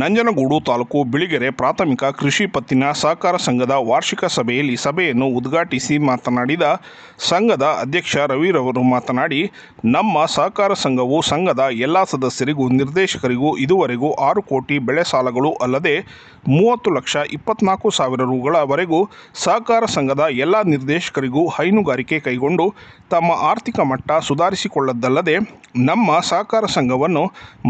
ನಂಜನಗೂಡು ತಾಲೂಕು ಬಿಳಿಗೆರೆ ಪ್ರಾಥಮಿಕ ಕೃಷಿ ಪತ್ತಿನ ಸಹಕಾರ ಸಂಘದ ವಾರ್ಷಿಕ ಸಭೆಯಲ್ಲಿ ಸಭೆಯನ್ನು ಉದ್ಘಾಟಿಸಿ ಮಾತನಾಡಿದ ಸಂಘದ ಅಧ್ಯಕ್ಷ ರವಿರವರು ಮಾತನಾಡಿ, ನಮ್ಮ ಸಹಕಾರ ಸಂಘವು ಸಂಘದ ಎಲ್ಲ ಸದಸ್ಯರಿಗೂ, ನಿರ್ದೇಶಕರಿಗೂ ಇದುವರೆಗೂ ಆರು ಕೋಟಿ ಬೆಳೆ ಸಾಲಗಳು ಅಲ್ಲದೆ ಮೂವತ್ತು ಲಕ್ಷ ಇಪ್ಪತ್ನಾಲ್ಕು ಸಾವಿರ ರುಗಳವರೆಗೂ ಸಹಕಾರ ಸಂಘದ ಎಲ್ಲ ನಿರ್ದೇಶಕರಿಗೂ ಹೈನುಗಾರಿಕೆ ಕೈಗೊಂಡು ತಮ್ಮ ಆರ್ಥಿಕ ಮಟ್ಟ ಸುಧಾರಿಸಿಕೊಳ್ಳದ್ದಲ್ಲದೆ, ನಮ್ಮ ಸಹಕಾರ ಸಂಘವನ್ನು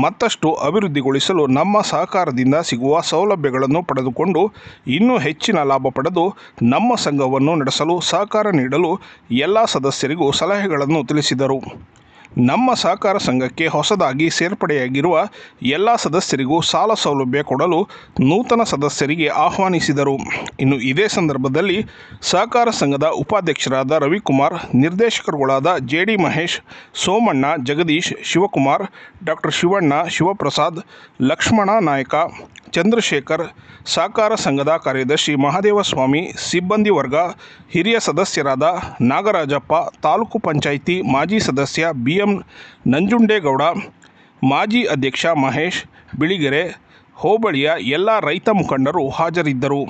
ಮತ್ತಷ್ಟು ಅಭಿವೃದ್ಧಿಗೊಳಿಸಲು ನಮ್ಮ ಸಹಕಾರದಿಂದ ಸಿಗುವ ಸೌಲಭ್ಯಗಳನ್ನು ಪಡೆದುಕೊಂಡು ಇನ್ನೂ ಹೆಚ್ಚಿನ ಲಾಭ ಪಡೆದು ನಮ್ಮ ಸಂಘವನ್ನು ನಡೆಸಲು ಸಹಕಾರ ನೀಡಲು ಎಲ್ಲ ಸದಸ್ಯರಿಗೂ ಸಲಹೆಗಳನ್ನು ತಿಳಿಸಿದರು. ನಮ್ಮ ಸಹಕಾರ ಸಂಘಕ್ಕೆ ಹೊಸದಾಗಿ ಸೇರ್ಪಡೆಯಾಗಿರುವ ಎಲ್ಲ ಸದಸ್ಯರಿಗೂ ಸಾಲ ಸೌಲಭ್ಯ ಕೊಡಲು ನೂತನ ಸದಸ್ಯರಿಗೆ ಆಹ್ವಾನಿಸಿದರು. ಇನ್ನು ಇದೇ ಸಂದರ್ಭದಲ್ಲಿ ಸಹಕಾರ ಸಂಘದ ಉಪಾಧ್ಯಕ್ಷರಾದ Ravikumar, ನಿರ್ದೇಶಕರುಗಳಾದ J D Mahesh, Somanna, Jagadish, Shivakumar, doctor Shivanna, Shivaprasad, Lakshmana Nayaka Chandrashekar, ಸಹಕಾರ ಸಂಘದ ಕಾರ್ಯದರ್ಶಿ ಮಹಾದೇವಸ್ವಾಮಿ ಸಿಬ್ಬಂದಿ ವರ್ಗ, ಹಿರಿಯ ಸದಸ್ಯರಾದ ನಾಗರಾಜಪ್ಪ, ತಾಲೂಕು ಪಂಚಾಯಿತಿ ಮಾಜಿ ಸದಸ್ಯ ಬಿ ಎಂ ನಂಜುಂಡೇಗೌಡ, ಮಾಜಿ ಅಧ್ಯಕ್ಷ ಮಹೇಶ್ ಬಿಳಿಗೆರೆ, ಹೋಬಳಿಯ ಎಲ್ಲ ರೈತ ಮುಖಂಡರು ಹಾಜರಿದ್ದರು.